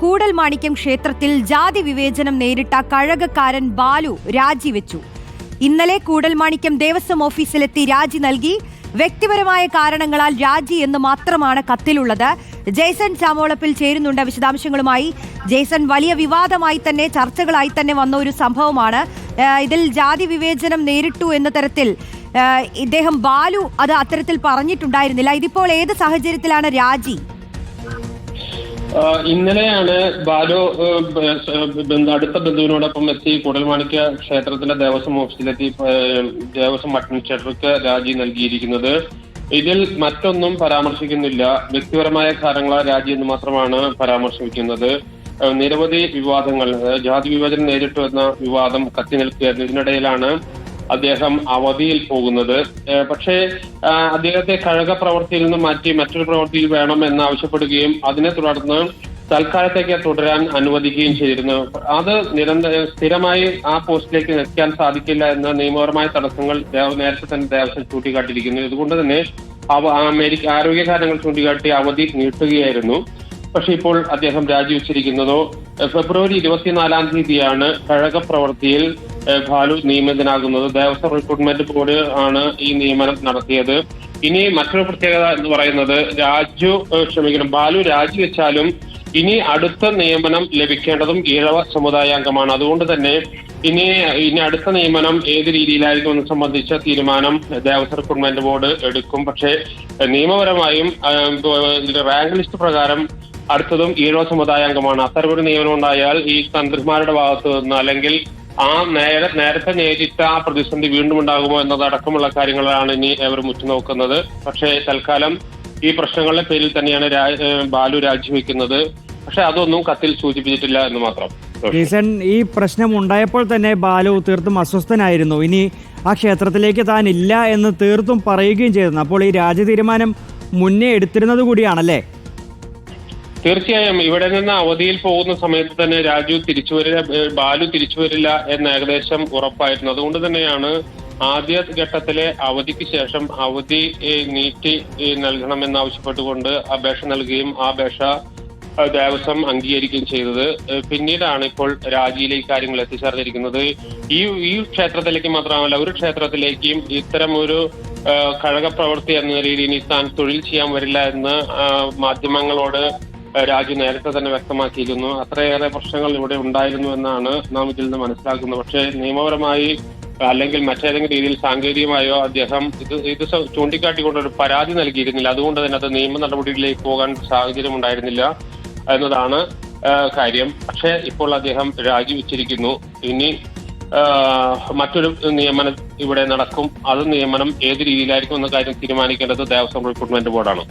കൂടൽ മാണിക്യം ക്ഷേത്രത്തിൽ ജാതി വിവേചനം നേരിട്ട കഴകക്കാരൻ ബാലു രാജിവെച്ചു. ഇന്നലെ കൂടൽമാണിക്യം ദേവസ്വം ഓഫീസിലെത്തി രാജി നൽകി. വ്യക്തിപരമായ കാരണങ്ങളാൽ രാജി എന്ന് മാത്രമാണ് കത്തിലുള്ളത്. ജേസൺ ചാമോളപ്പിൽ ചേരുന്നുണ്ട് വിശദാംശങ്ങളുമായി. ജേസൺ വലിയ വിവാദമായി തന്നെ ചർച്ചകളായി തന്നെ വന്ന ഒരു സംഭവമാണ്. ഇതിൽ ജാതി വിവേചനം നേരിട്ടു എന്ന തരത്തിൽ ഇദ്ദേഹം ബാലു അത് അത്തരത്തിൽ പറഞ്ഞിട്ടുണ്ടായിരുന്നില്ല. ഇതിപ്പോൾ ഏത് സാഹചര്യത്തിലാണ് രാജി? ഇന്നലെയാണ് ബാലു അടുത്ത ബന്ധുവിനോടൊപ്പം എത്തി കുടൽമാണിക്യ ക്ഷേത്രത്തിന്റെ ദേവസ്വം ഓഫീസിലെത്തി ദേവസ്വം അഡ്മിനിസ്ട്രേറ്റർക്ക് രാജി നൽകിയിരിക്കുന്നത്. ഇതിൽ മറ്റൊന്നും പരാമർശിക്കുന്നില്ല. വ്യക്തിപരമായ കാര്യങ്ങളാ രാജി എന്ന് മാത്രമാണ് പരാമർശിക്കുന്നത്. നിരവധി വിവാദങ്ങൾ ജാതി വിവേചനം നേരിട്ടു എന്ന വിവാദം കത്തി നിൽക്കുകയായിരുന്നു. ഇതിനിടയിലാണ് അദ്ദേഹം അവധിയിൽ പോകുന്നത്. പക്ഷേ അദ്ദേഹത്തെ കഴക പ്രവർത്തിയിൽ നിന്ന് മാറ്റി മറ്റൊരു പ്രവർത്തിയിൽ വേണം എന്നാവശ്യപ്പെടുകയും അതിനെ തുടർന്ന് തൽക്കാലത്തേക്ക് തുടരാൻ അനുവദിക്കുകയും ചെയ്തിരുന്നു. അത് നിരന്തര സ്ഥിരമായി ആ പോസ്റ്റിലേക്ക് നിൽക്കാൻ സാധിക്കില്ല എന്ന നിയമപരമായ തടസ്സങ്ങൾ നേരത്തെ തന്നെ ദേവസ്വം ചൂണ്ടിക്കാട്ടിയിരിക്കുന്നു. ഇതുകൊണ്ട് തന്നെ അമേരിക്ക ആരോഗ്യ കാരണങ്ങൾ ചൂണ്ടിക്കാട്ടി അവധി നീട്ടുകയായിരുന്നു. പക്ഷെ ഇപ്പോൾ അദ്ദേഹം രാജിവെച്ചിരിക്കുന്നതോ ഫെബ്രുവരി ഇരുപത്തിനാലാം തീയതിയാണ് കഴക പ്രവൃത്തിയിൽ ഭാലു നിയമിതനാകുന്നത്. ദേവസ്വം റിക്രൂട്ട്മെന്റ് ബോർഡ് ആണ് ഈ നിയമനം നടത്തിയത്. ഇനി മറ്റൊരു പ്രത്യേകത എന്ന് പറയുന്നത് രാജു ക്ഷമിക്കണം ബാലു രാജിവെച്ചാലും ഇനി അടുത്ത നിയമനം ലഭിക്കേണ്ടതും ഈഴവ സമുദായാംഗമാണ്. അതുകൊണ്ട് തന്നെ ഇനി ഇനി അടുത്ത നിയമനം ഏത് രീതിയിലായിരിക്കും എന്ന് സംബന്ധിച്ച തീരുമാനം ദേവസ്വം റിക്രൂട്ട്മെന്റ് ബോർഡ് എടുക്കും. പക്ഷേ നിയമപരമായും റാങ്ക് ലിസ്റ്റ് പ്രകാരം അടുത്തതും ഈഴവ സമുദായാംഗമാണ് അത്തരമൊരു നിയമനം ഉണ്ടായാൽ ഈ തന്ത്രിമാരുടെ ഭാഗത്ത് നിന്ന് അല്ലെങ്കിൽ ആ നേരെ നേരത്തെ നേരിട്ട ആ പ്രതിസന്ധി വീണ്ടും ഉണ്ടാകുമോ എന്നതടക്കമുള്ള കാര്യങ്ങളാണ് ഇനി അവർ ഉറ്റുനോക്കുന്നത് പക്ഷേ തൽക്കാലം ഈ പ്രശ്നങ്ങളുടെ പേരിൽ തന്നെയാണ് ബാലു രാജിവെക്കുന്നത്. പക്ഷെ അതൊന്നും കത്തിൽ സൂചിപ്പിച്ചിട്ടില്ല എന്ന് മാത്രം. റീസൺ ഈ പ്രശ്നം ഉണ്ടായപ്പോൾ തന്നെ ബാലു തീർത്തും അസ്വസ്ഥനായിരുന്നു. ഇനി ആ ക്ഷേത്രത്തിലേക്ക് താൻ ഇല്ല എന്ന് തീർത്തും പറയുകയും ചെയ്തിരുന്നു. അപ്പോൾ ഈ രാജ്യ തീരുമാനം മുന്നേ എടുത്തിരുന്നത് കൂടിയാണല്ലേ? തീർച്ചയായും. ഇവിടെ നിന്ന് അവധിയിൽ പോകുന്ന സമയത്ത് തന്നെ രാജു തിരിച്ചു വരില്ല ബാലു തിരിച്ചു വരില്ല എന്ന് ഏകദേശം ഉറപ്പായിരുന്നു. അതുകൊണ്ട് തന്നെയാണ് ആദ്യ ഘട്ടത്തിലെ അവധിക്ക് ശേഷം അവധി നീട്ടി നൽകണമെന്ന് നൽകണമെന്നാവശ്യപ്പെട്ടുകൊണ്ട് അപേക്ഷ നൽകുകയും ആ അപേക്ഷ ദേവസ്വം അംഗീകരിക്കുകയും ചെയ്തത്. പിന്നീടാണ് ഇപ്പോൾ രാജിയിലേക്ക് കാര്യങ്ങൾ എത്തിച്ചേർന്നിരിക്കുന്നത്. ഈ ഈ ക്ഷേത്രത്തിലേക്ക് മാത്രമല്ല ഒരു ക്ഷേത്രത്തിലേക്കും ഇത്തരം ഒരു കഴകപ്രവൃത്തി കഴക പ്രവൃത്തി എന്ന രീതിയിൽ ഇനി താൻ തൊഴിൽ ചെയ്യാൻ വരില്ല എന്ന് മാധ്യമങ്ങളോട് രാജു നേരത്തെ തന്നെ വ്യക്തമാക്കിയിരുന്നു. അത്രയേറെ പ്രശ്നങ്ങൾ ഇവിടെ ഉണ്ടായിരുന്നു എന്നാണ് നാം ഇതിൽ നിന്ന് മനസ്സിലാക്കുന്നത്. പക്ഷേ നിയമപരമായി അല്ലെങ്കിൽ മറ്റേതെങ്കിലും രീതിയിൽ സാങ്കേതികമായോ അദ്ദേഹം ഇത് ഇത് ചൂണ്ടിക്കാട്ടിക്കൊണ്ട് ഒരു പരാതി നൽകിയിരുന്നില്ല. അതുകൊണ്ട് തന്നെ അത് നിയമ നടപടികളിലേക്ക് പോകാൻ സാഹചര്യം ഉണ്ടായിരുന്നില്ല എന്നതാണ് കാര്യം. പക്ഷേ ഇപ്പോൾ അദ്ദേഹം രാജിവെച്ചിരിക്കുന്നു. ഇനി മറ്റൊരു നിയമനം ഇവിടെ നടക്കും. അത് നിയമനം ഏത് രീതിയിലായിരിക്കും എന്ന കാര്യം തീരുമാനിക്കേണ്ടത് ദേവസ്വം റിക്രൂട്ട്മെന്റ് ബോർഡാണ്.